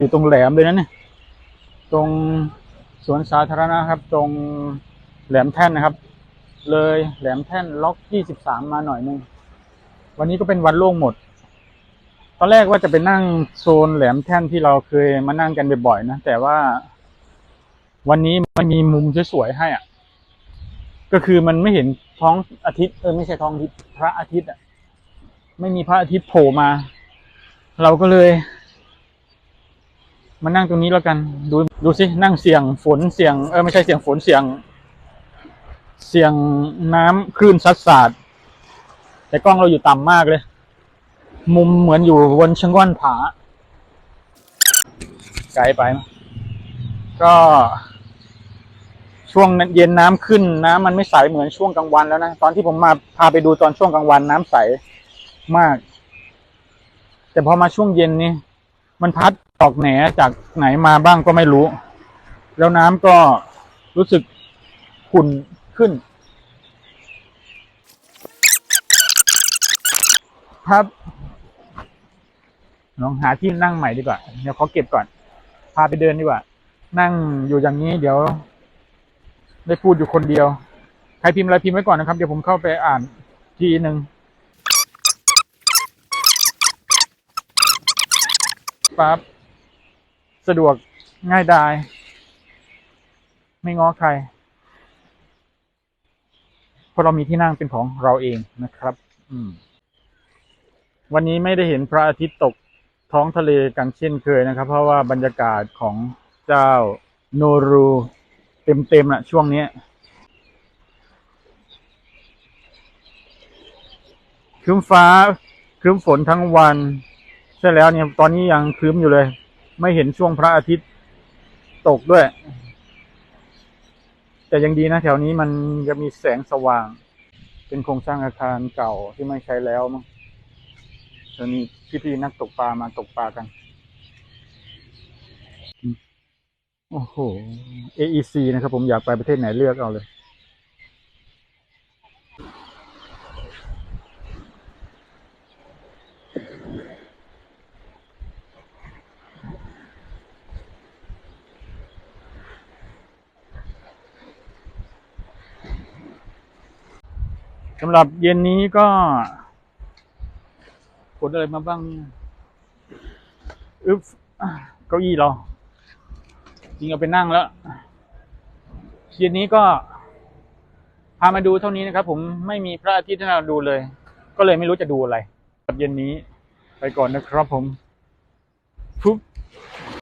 อยู่ตรงแหลมเลยนะเนี่ยตรงสวนสาธารณะครับ ตรงแหลมแท่นนะครับ เลยแหลมแท่นล็อกยี่สิบสามมาหน่อยนึงวันนี้ก็เป็นวันโล่งหมด ตอนแรกว่าจะไปนั่งโซนแหลมแท่นที่เราเคยมานั่งกันบ่อยๆนะแต่ว่า วันนี้มันมีมุมสวยๆให้อะ ก็คือมันไม่เห็นท้องอาทิตย์เออไม่ใช่ท้องอาทิตย์พระอาทิตย์อะไม่มีพระอาทิตย์โผล่มา เราก็เลย มานั่งตรงนี้แล้วกัน ดูดูสินั่งเสียงฝนเสียงเออไม่ใช่เสียงฝนเสียง เสียงน้ำคลื่นซัดสาดแต่กล้องเราอยู่ต่ำมากเลย มุมเหมือนอยู่บนชะง่อนผา ไกลไป ก็ ช่วงเย็นน้ำขึ้นน้ำมันไม่ใสเหมือนช่วงกลางวันแล้วนะ ตอนที่ผมมาพาไปดูตอนช่วงกลางวันน้ำใสมาก แต่พอมาช่วงเย็นนี่มันพัด ออกแหนจากไหนมาบ้างก็ไม่รู้ แล้วน้ำก็รู้สึกขุ่นขึ้น ครับลองหาที่นั่งใหม่ดีกว่า เดี๋ยวเขอเก็บก่อน พาไปเดินดีกว่า นั่งอยู่อย่างนี้เดี๋ยว ได้พูดอยู่คนเดียว ใครพิมพ์อะไรพิมพ์ไว้ก่อนนะครับ เดี๋ยวผมเข้าไปอ่านทีหนึ่งปั๊บ สะดวกง่ายดาย ไม่ง้อใคร เพราะเรามีที่นั่งเป็นของเราเองนะครับ อืม วันนี้ไม่ได้เห็นพระอาทิตย์ตกท้องทะเลกันเช่นเคยนะครับ เพราะว่าบรรยากาศของเจ้าโนรูเต็มๆนะช่วงนี้ครึ้มฟ้าครึ้มฝนทั้งวัน ใช่แล้วเนี่ย ตอนนี้ยังครึ้มอยู่เลย ไม่เห็นช่วงพระอาทิตย์ตกด้วย แต่ยังดีนะแถวนี้มันจะมีแสงสว่าง เป็นโครงสร้างอาคารเก่าที่ไม่ใช้แล้วมั้งตอนนี้พี่ๆนักตกปลามาตกปลากัน โอ้โห AEC นะครับผมอยากไปประเทศไหนเลือกเอาเลย สำหรับเย็นนี้ก็ขนอะไรมาบ้างเนี่ยอึ๊บเก้าอี้เรา จริงเอาไปนั่งแล้ว เย็นนี้ก็ พามาดูเท่านี้นะครับ ผมไม่มีพระอาทิตย์ให้เราดูเลย ก็เลยไม่รู้จะดูอะไรกับเย็นนี้ไปก่อนนะครับผมปุ๊บ